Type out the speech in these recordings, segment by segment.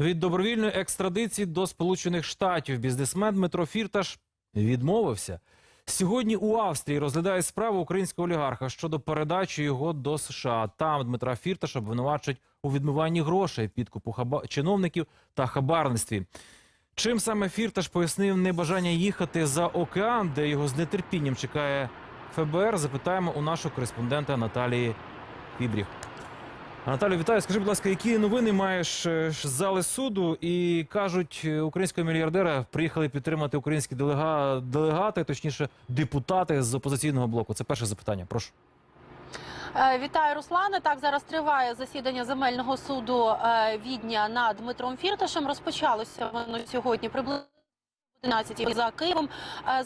Від добровільної екстрадиції до Сполучених Штатів бізнесмен Дмитро Фірташ відмовився. Сьогодні у Австрії розглядає справу українського олігарха щодо передачі його до США. Там Дмитра Фірташа обвинувачують у відмиванні грошей, підкупу хаба... чиновників та хабарництві. Чим саме Фірташ пояснив небажання їхати за океан, де його з нетерпінням чекає ФБР, запитаємо у нашого кореспондента Наталії Фібріх. Наталю, вітаю. Скажи, будь ласка, які новини маєш е, з зали суду? І кажуть, е, українського мільярдера приїхали підтримати українські делега... делегати, точніше, депутати з опозиційного блоку. Це перше запитання. Прошу. Е, Вітаю, Руслане. Так зараз триває засідання земельного суду Відня над Дмитром Фірташем. Розпочалося воно сьогодні приблизно. 11 за Києвом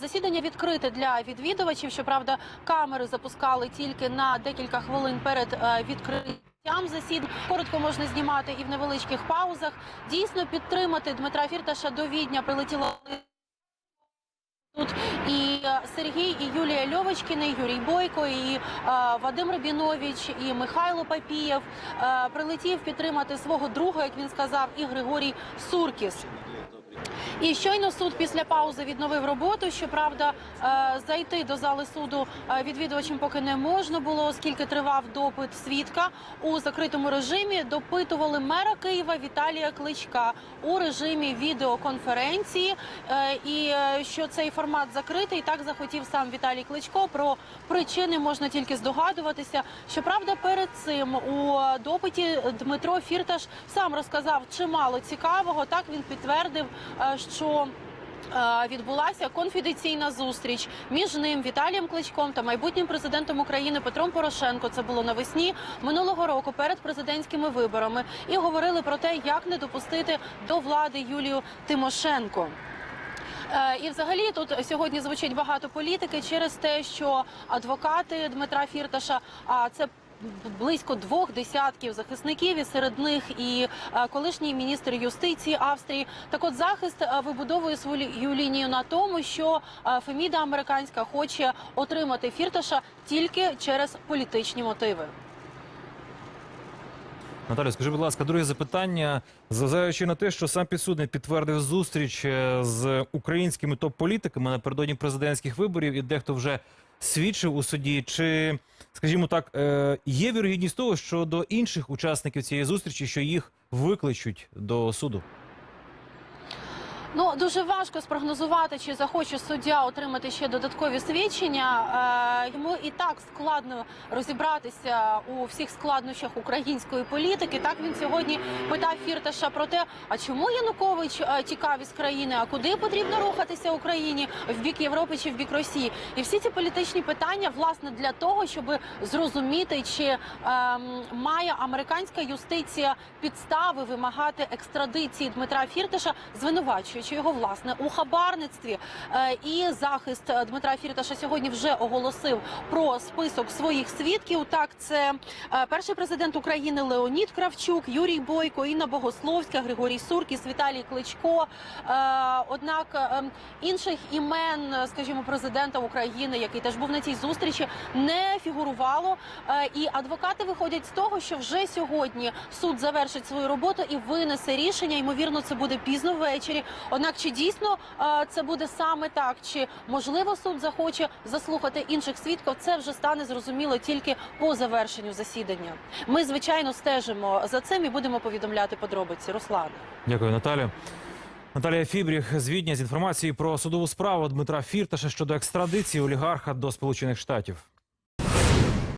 засідання відкрите для відвідувачів. Щоправда, камери запускали тільки на декілька хвилин перед е, відкриттям засідань. Коротко можна знімати і в невеличких паузах. Дійсно підтримати Дмитра Фірташа до Відня прилетіло Тут і е, Сергій, і Юлія Льовочкіна, і Юрій Бойко, і е, Вадим Рабінович, і Михайло Папієв е, прилетів підтримати свого друга, як він сказав, і Григорій Суркіс. І щойно суд після паузи відновив роботу. Щоправда, е, зайти до зали суду е, відвідувачам поки не можна було, оскільки тривав допит свідка у закритому режимі. Допитували мера Києва Віталія Кличка у режимі відеоконференції. Е, І що цей формат закритий, так захотів сам Віталій Кличко. Про причини можна тільки здогадуватися. Щоправда, перед цим у допиті Дмитро Фірташ сам розказав чимало цікавого. Так він підтвердив, що. е, Відбулася конфіденційна зустріч між ним Віталієм Кличком та майбутнім президентом України Петром Порошенко. Це було навесні минулого року перед президентськими виборами. І говорили про те, як не допустити до влади Юлію Тимошенко. Е, І взагалі тут сьогодні звучить багато політики через те, що адвокати Дмитра Фірташа, а це близько двох десятків захисників, і серед них і е, колишній міністр юстиції Австрії. Так от захист е, вибудовує свою лінію на тому, що е, Феміда американська хоче отримати Фірташа тільки через політичні мотиви. Наталю, скажи, будь ласка, друге запитання. Зважаючи на те, що сам підсудний підтвердив зустріч з українськими топ-політиками напередодні президентських виборів, і дехто вже свідчив у суді, чи, скажімо так, е, є вірогідність того, що до інших учасників цієї зустрічі, що їх викличуть до суду? Ну дуже важко спрогнозувати, чи захоче суддя отримати ще додаткові свідчення. Е, йому і так складно розібратися у всіх складнощах української політики. Так він сьогодні питав Фірташа про те, а чому Янукович е, тікав із країни, а куди потрібно рухатися Україні в бік Європи чи в бік Росії? І всі ці політичні питання власне для того, щоб зрозуміти, чи ем, має американська юстиція підстави вимагати екстрадиції Дмитра Фірташа, звинувачуючи його власне у хабарництві. Е, І захист е, Дмитра Фірташа сьогодні вже оголосив про список своїх свідків. Так, це е, перший президент України Леонід Кравчук, Юрій Бойко, Інна Богословська, Григорій Суркіс, Віталій Кличко. Однак інших імен, скажімо, президента України, який теж був на цій зустрічі, не фігурувало. І адвокати виходять з того, що вже сьогодні суд завершить свою роботу і винесе рішення. Ймовірно, це буде пізно ввечері. Однак, чи дійсно е, це буде саме так, чи можливо суд захоче заслухати інших свідків, це вже стане зрозуміло тільки по завершенню засідання. Ми звичайно стежимо за цим і будемо повідомляти подробиці. Руслане. Дякую, Наталю. Наталія Фібріх з Відня з інформацією про судову справу Дмитра Фірташа щодо екстрадиції олігарха до Сполучених Штатів.